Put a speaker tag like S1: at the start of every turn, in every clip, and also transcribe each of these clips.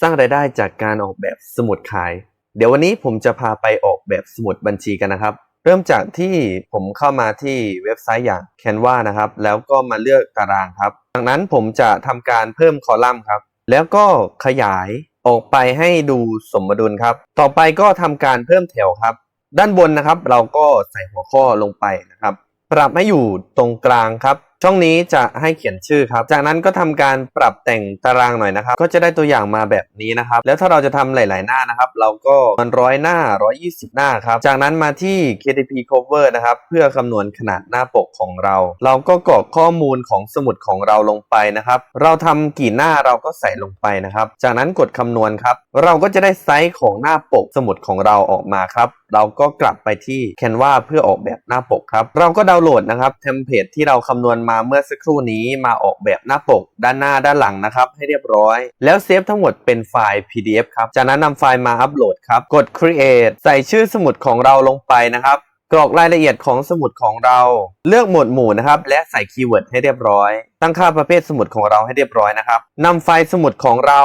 S1: สร้างรายได้จากการออกแบบสมุดขาย เดี๋ยววันนี้ผมจะพาไปออกแบบสมุดบัญชีกันนะครับ เริ่มจากที่ผมเข้ามาที่เว็บไซต์อย่าง Canva นะครับ แล้วก็มาเลือกตารางครับ จากนั้นผมจะทำการเพิ่มคอลัมน์ครับ แล้วก็ขยายออกไปให้ดูสมดุลครับ ต่อไปก็ทำการเพิ่มแถวครับ ด้านบนนะครับ เราก็ใส่หัวข้อลงไปนะครับ ปรับให้อยู่ตรงกลางครับ ช่องนี้จะให้เขียนชื่อครับ จากนั้นก็ทำการปรับแต่งตารางหน่อยนะครับ ก็จะได้ตัวอย่างมาแบบนี้นะครับ แล้วถ้าเราจะทำหลาย ๆ หน้านะครับ เราก็มันร้อยหน้า 120 หน้าครับ จากนั้นมาที่ KDP Cover นะครับ เพื่อคำนวณขนาดหน้าปกของเรา เราก็กรอกข้อมูลของสมุดของเราลงไปนะครับ เราทำกี่หน้าเราก็ใส่ลงไปนะครับ จากนั้นกดคำนวณครับ เราก็จะได้ไซส์ของหน้าปกสมุดของเราออกมาครับเราก็กลับไปที่ Canva เพื่อออกแบบหน้าปกครับ เราก็ดาวน์โหลดนะครับเทมเพลตที่เราคำนวณมาเมื่อสักครู่นี้มาออกแบบหน้าปกด้านหน้าด้านหลังนะครับ ให้เรียบร้อย แล้วเซฟทั้งหมดเป็นไฟล์ PDF ครับ จากนั้นนำไฟล์มาอัปโหลดครับ กด create ใส่ชื่อสมุดของเราลงไปนะครับกรอกรายละเอียดของสมุดของเรา เลือกหมวดหมู่นะครับ และใส่คีย์เวิร์ดให้เรียบร้อย ตั้งค่าประเภทสมุดของเราให้เรียบร้อยนะครับนำไฟล์สมุดของเรา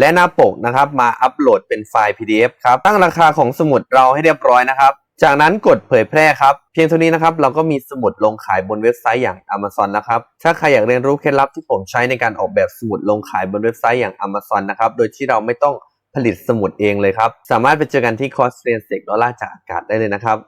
S1: และหน้าปกนะครับ มาอัปโหลดเป็นไฟล์ PDF ครับ ตั้งราคาของสมุดเราให้เรียบร้อยนะครับ จากนั้นกดเผยแพร่ครับ เพียงเท่านี้นะครับ เราก็มีสมุดลงขายบนเว็บไซต์อย่าง Amazon นะครับ ถ้าใครอยากเรียนรู้เคล็ดลับที่ผมใช้ในการออกแบบสมุดลงขายบนเว็บไซต์อย่าง Amazon นะครับ โดยที่เราไม่ต้องผลิตสมุดเองเลยครับ สามารถไปเจอกันที่คอร์สเรียนเสกดอลลาร์จากอากาศได้เลยนะครับ